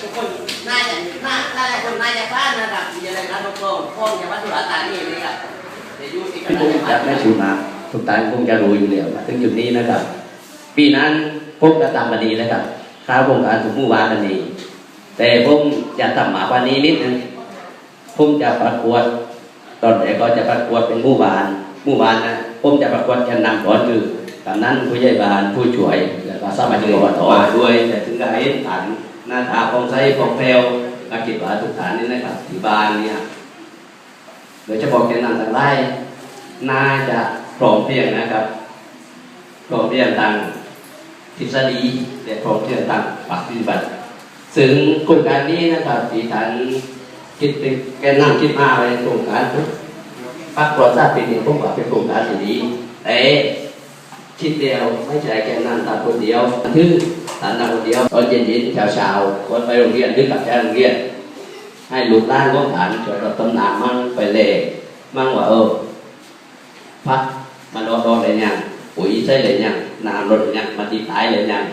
ทุกคนน่าจะน่าน่าจะคนน่าจะพลานะครับมีอะไรนะทุกคนพ้องจะมาสุราษฎร์ธานีนี่ครับเดี๋ยวอยู่ที่กันพี่ผมจะไม่ชูมาทุกท่านคงจะรู้อยู่แล้วมาถึงจุดนี้นะครับ ปีนั้นผมจะทำมาดีนะครับข้าวโครงการถูกมู่วานกันนี้ แต่ผมจะทำหมากว่านี้นิดนึงผมจะประกวด ตอนแรกก็จะประกวดเป็นมู่บ้านมู่บ้านนะผมจะประกวดแกนนำก่อนคือกำนันผู้ใหญ่บ้านผู้ช่วย ก็สมาชิกอบตมาด้วยแต่ถึงกับเห็นฐานหน้าตาของไซของแพลวก็คิดว่าทุกฐานนี่นะครับที่บ้านเนี่ยโดยเฉพาะแกนนำต่างไร่น่าจะพร้อมเพรียงนะครับพร้อมเพรียงทางทฤษฎีและพร้อมเพรียงทางปฏิบัติซึ่งโครงการนี้นะครับที่ท่านคิดเป็นแกนนำคิดมาในโครงการพักประชาเป็นเองผมว่าเป็นโครงการที่ดีแต่ คิดเดียวไม่ใช่แกนนตามคนเดียวคือท่านนำคนเดียวตอนเย็นๆเช้าๆก่อนไปโรงเรียนหรือกลับจากโรงเรียน ให้ลูกหลานของท่านช่วยรดต้นน้ำมั่งไปเล่มั่งว่าเออพักมันรออะไรยังปุ๋ยใช่อะไรยังน้ำรดยังมาตีท้ายอะไรยัง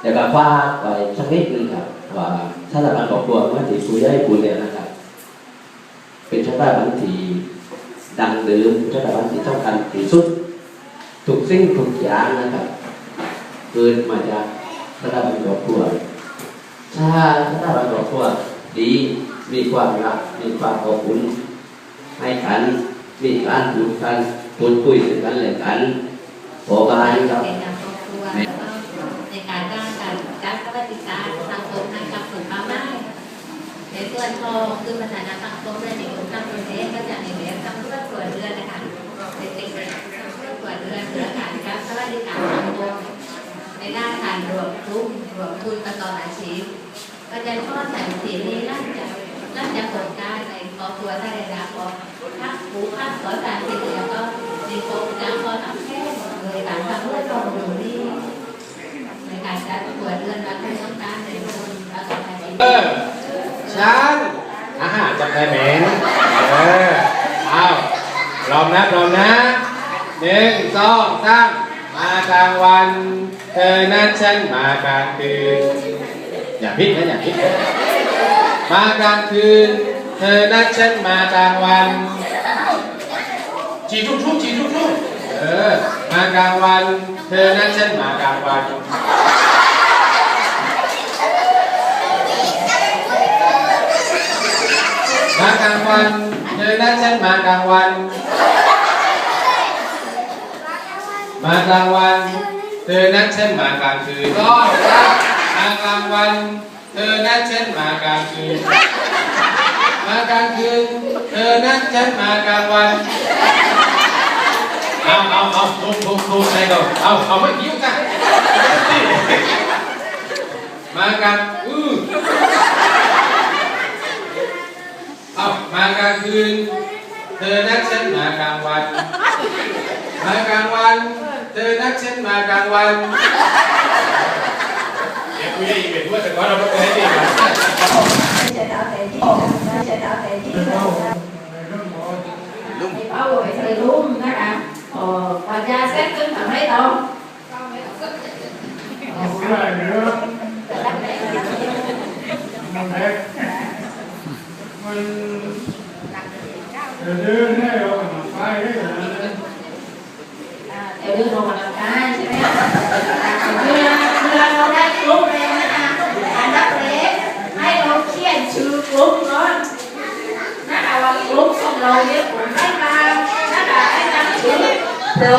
แต่ก็ว่าไปสักนิดนึงครับว่าสถาบันครอบครัวเมื่อที่คุยได้คุยเนี่ยนะครับ เป็นสถาบันที่ดังเดิมสถาบันที่ต้องการที่สุด ทุกสิ่งทุกอย่างนะครับ เกิดมาจากสถาบันครอบครัวถ้าสถาบันครอบครัวดีมีความรักมีความอบอุ่นให้กันมีการพูดกันพูดคุยกันและกันขอการครับในการครอบครัวแล้วก็ในการด้านการจัดสวัสดิการสังคมให้กับคนเป้าหมายในส่วนของคือปัญหาสังคมในในกลุ่มต่างประเทศก็จะในแบบทำธุรกิจเรือนนะคะเป็นเด็ก ๆธุรกิจเรือนเพื่อการจัดสวัสดิการสังคมในด้านการรวมทุนรวมทุนประกอบอาชีพก็จะทอดแสงสีนี้น่าจะน่าจะผลการในครอบครัวได้รับพอถ้าผู้ข้าขอสารสิแล้วก็มีโครงการพอทำแค่โดยการทำเพื่อตรงอยู่นี่ในการจัดประกวดเรื่อนรัฐต้องการในคนประกอบอาชีพเออฉันอาหารจับได้ไหมเออเอาพร้อมนะพร้อมนะ หนึ่งสองสามมากลางวัน เธอนัดฉันมากลางคืน อย่าพิดนะอย่าพิดนะมากลางคืน เธอนัดฉันมากลางวัน จีทุกทุกจีทุกทุกเออ มากลางวัน เธอนัดฉันมากลางวัน มากลางวัน เธอนัดฉันมากลางวัน มากลางวันเธอนัดฉันมากลางคืนก็มากลางวันเธอนัดฉันมากลางคืนมากลางคืนเธอนัดฉันมากลางวันเอาเอาเอาทุกทุกทุกใส่ก่อนเอาเอาไม่ยิ้วกันมากลางอือเอามากลางคืน เธอนัดฉันมากลางวัน มากลางวัน เธอนัดฉันมากลางวันเดี๋ยวคุยได้อีกเป็นว่าแต่ก่อนเราไม่เคยให้ดีกัน bao gồm thời luôn đó ạ ờ, và ra xét tính thằng thấy đâu à, theo đưa đồ mà làm cái ใช่ไหมเวลาเวลาเราได้กลุ่มเลยนะคะการรับเรียนให้เราเขียนชื่อกลุ่มก่อนนะคะว่ากลุ่มของเราเนี่ยผมให้มานะคะให้ตั้งชื่อเดี๋ยว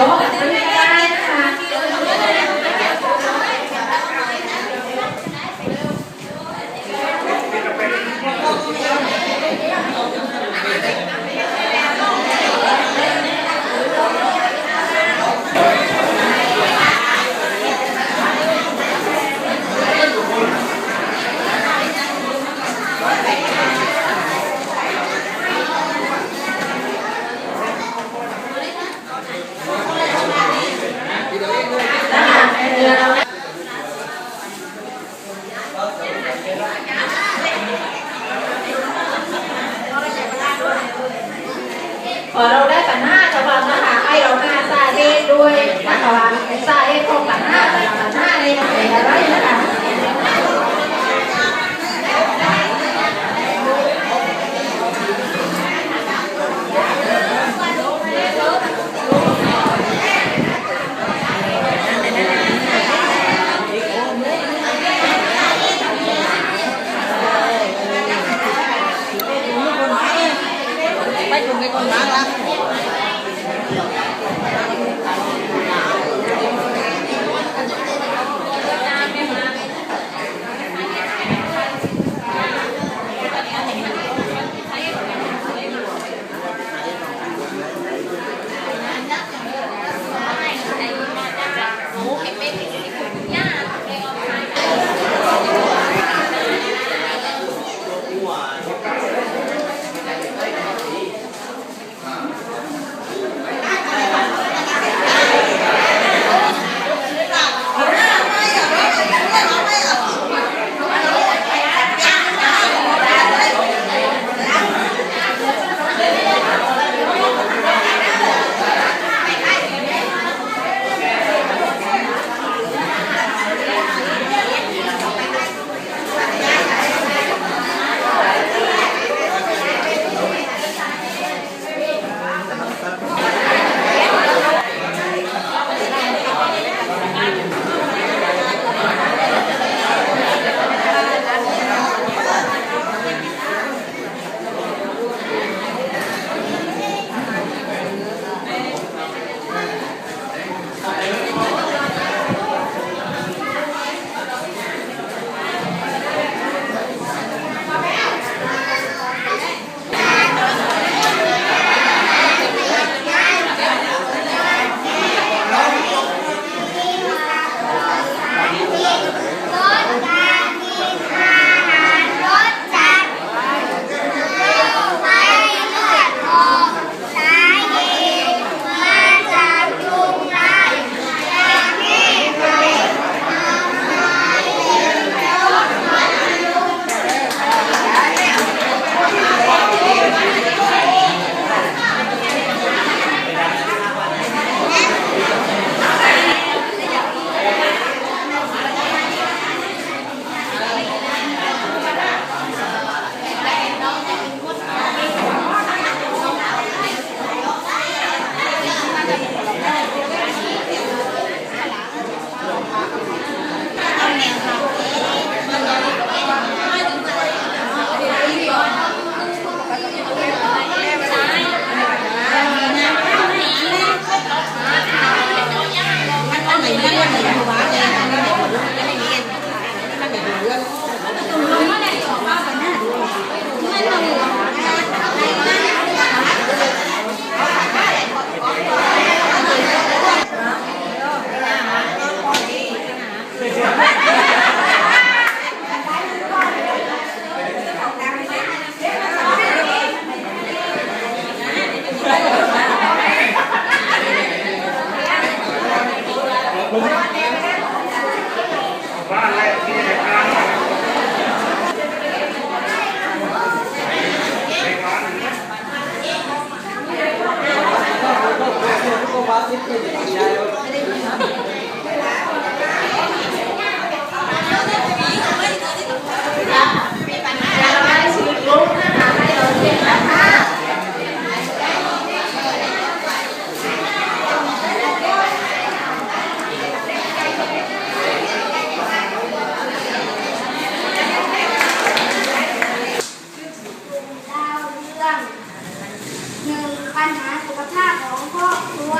ปัญหาสุขภาพของครอบครัว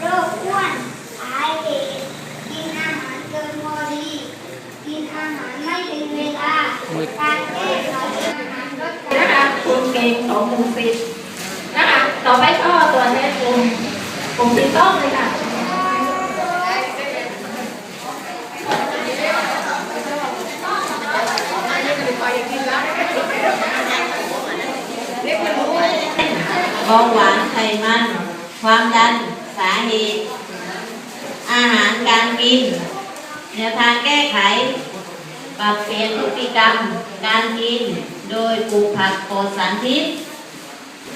โรคอ้วนสาเหตุกินอาหารเกินพอดี กินอาหารไม่เป็นเว ลาการแก้ไขอาหารลดนะคะคุณเก่งของหมู่สิบนะคะต่อไปก็ตัวแทนกลุ่มกลุ่มที่ต้องเลยค่ะเบาหวานไขมัน ความดัน สาเหตุ อาหารการกินแนวทางแก้ไข ปรับเปลี่ยนพฤติกรรมการกิน โดยปลูกผักปลอดสารพิษ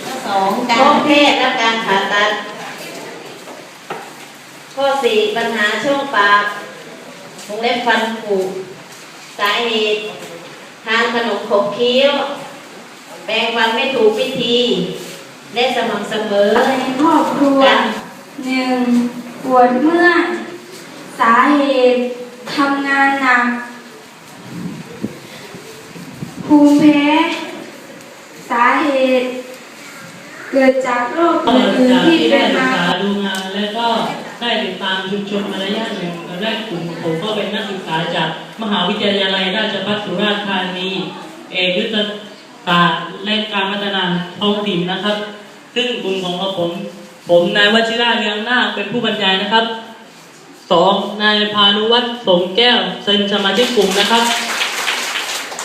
ข้อสองการพบแพทย์และการผ่าตัด ข้อสี่ปัญหาช่วงปากวงเล็บฟันผุสาเหตุทานขนมขบเคี้ยว แปรงฟันไม่ถูกวิธีและสม่ำเสมอในครอบครัวหนึ่งปวดเมื่อยสาเหตุทำงานหนัก ภูมิแพ้ สาเหตุ เกิดจากโรคอื่นจากๆที่เป็ได้นมาดูงานและก็ได้ติดตามชุมชนมาระยะหนึ่งตอนแรกกลุ่มผมก็เป็นนักศึกษาจากมหาวิทยาลัยราชภัฏสุราษฎร์ธานีเอกยุทธศาสตร์และการพัฒนาท้องถิ่นนะครับ ซึ่งกลุ่มของเราผม ผมนายวชิราเลียงนาคเป็นผู้บรรยายนะครับสองนายพานุวัฒน์สมแก้วเป็นสมาชิกกลุ่มนะครับ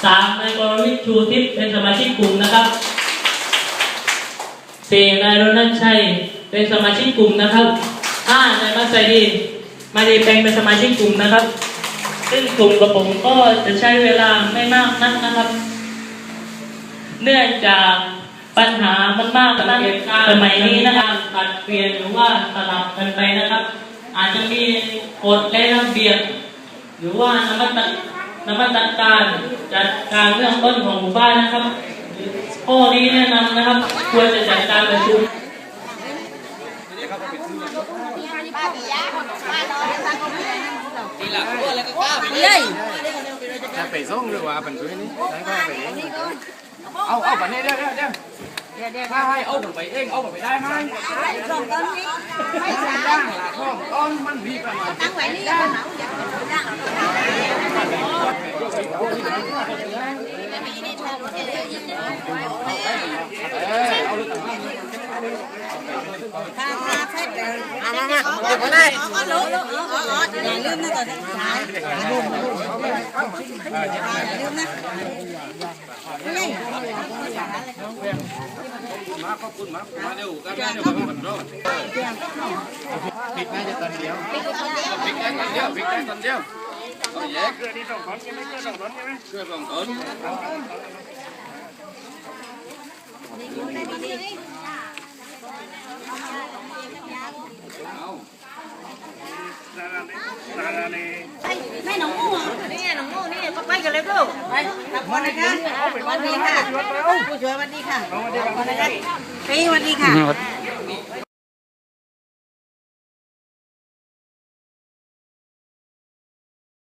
สามนายกรวิทย์ชูทิพย์เป็นสมาชิกกลุ่มนะครับสี่นายรณชัยเป็นสมาชิกกลุ่มนะครับห้านายมัสดีมาดีแปลงเป็นสมาชิกกลุ่มนะครับ ซึ่งกลุ่มกับผมก็จะใช้เวลาไม่มากนักนะครับ เนื่องจากปัญหามันมากตั้งสมัยนี้นะครับตัดเปลี่ยนหรือว่าสลับกันไปนะครับ อาจจะมีกฎและระเบียบ หรือว่านวัต นวัตการจัดการเรื่องต้นของหมู่บ้านนะครับข้อนี้แนะนำนะครับ ควรจะจัดการประชุมไปส่งหรือว่าเป็นตัวนี้ได้ก็ไปเอาเอาแบบนี้เดี๋ยวเดี๋ยวเดี๋ยว ถ้าให้เอาผมไปเองเอาผมไปได้ไหมสองต้นนี้ไม่จ้างละสองต้นมันมีประมาณตั้งไว้นี่เอาลูกมาขอบคุณมามาเร็วกันเอายจะตอนเดียวปิดง่ายตอาเดีย วเอาแยกเกลือที่สองต้นใช่ไหมเกลือสองต้นใช่ไหมเกลือสองต้น แม่น้องงูนี่ไงน้องงูนี่ ก็ไปกันเลยลูกไปกลับก่อนนะคะสวัสดีค่ะผู้ช่วยสวัสดีค่ะสวัสดีค่ะปีสวัสดีค่ะ